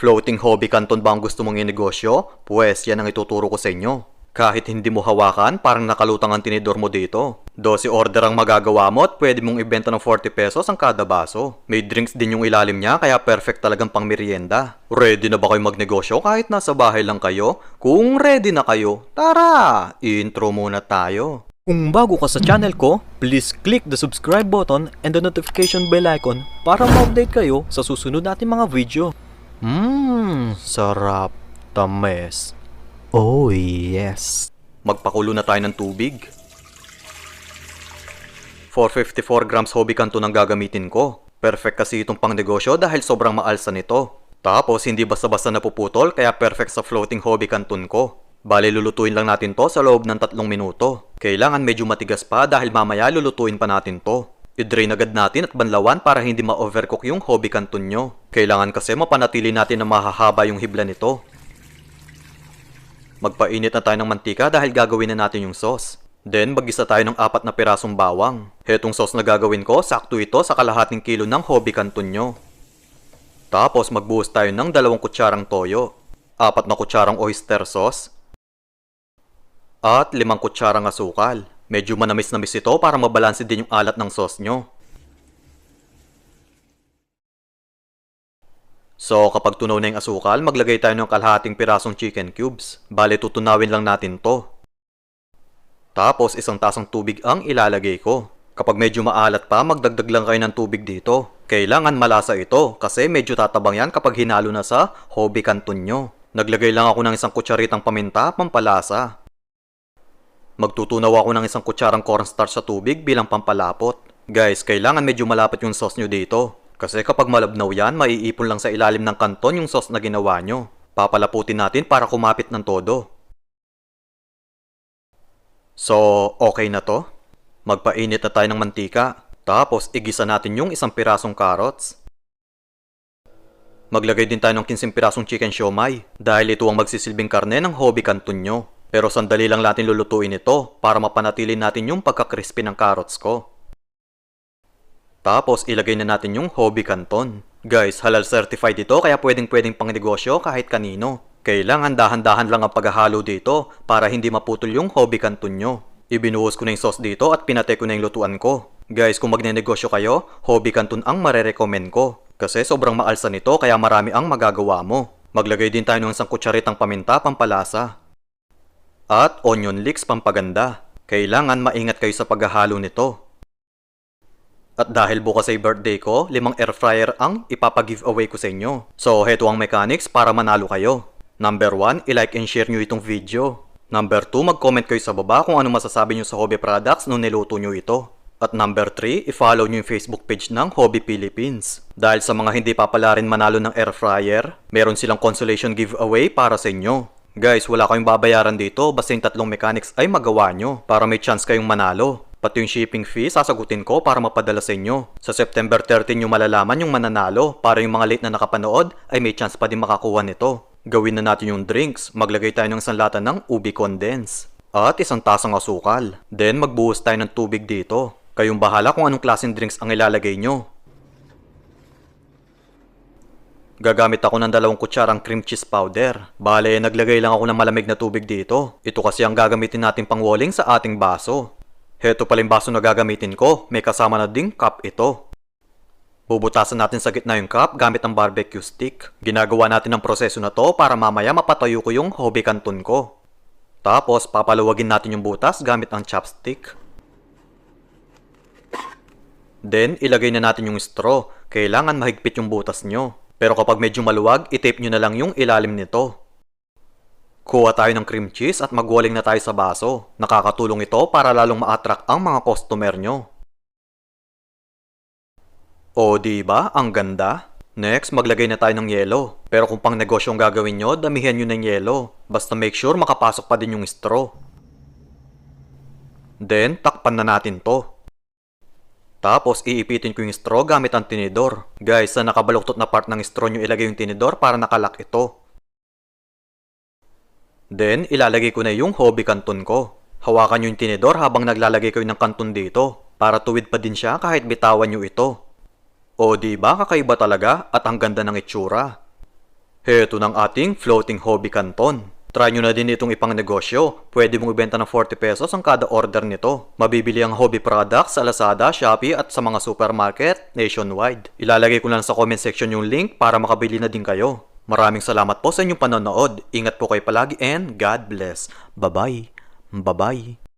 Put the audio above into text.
Floating hobby canton ba ang gusto mong inegosyo? Pwes, yan ang ituturo ko sa inyo. Kahit hindi mo hawakan, parang nakalutang ang tinidor mo dito. 12 order ang magagawa mo at pwede mong ibenta ng 40 pesos ang kada baso. May drinks din yung ilalim niya kaya perfect talagang pang merienda. Ready na ba kayo magnegosyo kahit nasa bahay lang kayo? Kung ready na kayo, tara! Intro muna tayo. Kung bago ka sa channel ko, please click the subscribe button and the notification bell icon para ma-update kayo sa susunod nating mga video. Mmm, sarap. Tames. Oh, yes. Magpakulo na tayo ng tubig. 454 grams hobby kanto ang gagamitin ko. Perfect kasi itong pang negosyo dahil sobrang maalsa nito. Tapos hindi basta-basta napuputol kaya perfect sa floating hobby kanton ko. Bale lulutuin lang natin to sa loob ng tatlong minuto. Kailangan medyo matigas pa dahil mamaya lulutuin pa natin to. I-drain agad natin at banlawan para hindi ma-overcook yung hobby kanton nyo. Kailangan kasi mapanatili natin na mahahaba yung hibla nito. Magpainit na tayo ng mantika dahil gagawin na natin yung sauce. Then, magisa tayo ng apat na pirasong bawang. Hetong sauce na gagawin ko, sakto ito sa kalahating kilo ng hobby kanton nyo. Tapos, magbuhos tayo ng dalawang kutsarang toyo, apat na kutsarang oyster sauce, at limang kutsarang asukal. Medyo manamis-namis ito para mabalanse din yung alat ng sauce nyo. So, kapag tunaw na yung asukal, maglagay tayo ng kalahating pirasong chicken cubes. Bale, tutunawin lang natin to. Tapos, isang tasang tubig ang ilalagay ko. Kapag medyo maalat pa, magdagdag lang kayo ng tubig dito. Kailangan malasa ito kasi medyo tatabang yan kapag hinalo na sa hobby canton nyo. Naglagay lang ako ng isang kutsaritang paminta, pampalasa. Magtutunaw ako ng isang kutsarang cornstarch sa tubig bilang pampalapot. Guys, kailangan medyo malapot yung sauce nyo dito. Kasi kapag malabnaw yan, maiipon lang sa ilalim ng kanton yung sauce na ginawa nyo. Papalaputin natin para kumapit ng todo. So, okay na to? Magpainit na tayo ng mantika. Tapos, igisa natin yung isang pirasong carrots. Maglagay din tayo ng 15 pirasong chicken siomay dahil ito ang magsisilbing karne ng hobby canton nyo. Pero sandali lang natin lulutuin ito para mapanatili natin yung pagka-crispy ng carrots ko. Tapos ilagay na natin yung hobby canton. Guys, halal certified ito kaya pwedeng pwedeng pang negosyo kahit kanino. Kailangan dahan-dahan lang ang paghahalo dito para hindi maputol yung hobby canton nyo. Ibinuhos ko na yung sauce dito at pinatay ko na yung lutuan ko. Guys, kung magnenegosyo kayo, hobby canton ang marerecommend ko. Kasi sobrang maalsa nito kaya marami ang magagawa mo. Maglagay din tayo ng isang kutsaritang paminta pampalasa. At onion leeks pampaganda. Kailangan maingat kayo sa paghahalo nito. At dahil bukas ay birthday ko, limang air fryer ang ipapag-giveaway ko sa inyo. So, heto ang mechanics para manalo kayo. Number 1, i-like and share nyo itong video. Number 2, mag-comment kayo sa baba kung ano masasabi nyo sa hobby products nung niluto nyo ito. At number 3, i-follow nyo yung Facebook page ng Hobby Philippines. Dahil sa mga hindi papala rin manalo ng air fryer, meron silang consolation giveaway para sa inyo. Guys, wala kayong babayaran dito basta yung tatlong mechanics ay magawa nyo para may chance kayong manalo. Pati yung shipping fee, sasagutin ko para mapadala sa inyo. Sa September 13 nyo malalaman yung mananalo para yung mga late na nakapanood ay may chance pa din makakuha nito. Gawin na natin yung drinks. Maglagay tayo ng isang lata ng ubi condense. At isang tasang asukal. Then magbuhos tayo ng tubig dito. Kayong bahala kung anong klaseng drinks ang ilalagay nyo. Gagamit ako ng dalawang kutsarang cream cheese powder. Bale, naglagay lang ako ng malamig na tubig dito. Ito kasi ang gagamitin natin pang walling sa ating baso. Heto pala yung baso na gagamitin ko. May kasama na ding cup ito. Bubutasan natin sa gitna yung cup gamit ang barbecue stick. Ginagawa natin ang proseso na to para mamaya mapatayo ko yung hobby canton ko. Tapos, papaluwagin natin yung butas gamit ang chopstick. Then, ilagay na natin yung straw. Kailangan mahigpit yung butas nyo. Pero kapag medyo maluwag, itape nyo na lang yung ilalim nito. Kuha tayo ng cream cheese at magwaling na tayo sa baso. Nakakatulong ito para lalong ma-attract ang mga customer nyo. O di ba? Ang ganda. Next, maglagay na tayo ng yelo. Pero kung pang negosyo ang gagawin nyo, damihan nyo ng yelo. Basta make sure makapasok pa din yung straw. Then, takpan na natin to. Tapos, iipitin ko yung straw gamit ang tinidor. Guys, sa nakabaluktot na part ng straw nyo ilagay yung tinidor para nakalak ito. Then, ilalagay ko na yung hobby kanton ko. Hawakan nyo yung tinidor habang naglalagay kayo ng kanton dito para tuwid pa din siya kahit bitawan nyo ito. O di ba kakaiba talaga at ang ganda ng itsura. Heto ng ating floating hobby canton. Try nyo na din itong ipang negosyo. Pwede mong ibenta ng 40 pesos ang kada order nito. Mabibili ang hobby products sa Lazada, Shopee at sa mga supermarket nationwide. Ilalagay ko lang sa comment section yung link para makabili na din kayo. Maraming salamat po sa inyong panonood. Ingat po kayo palagi and God bless. Bye-bye. Bye-bye.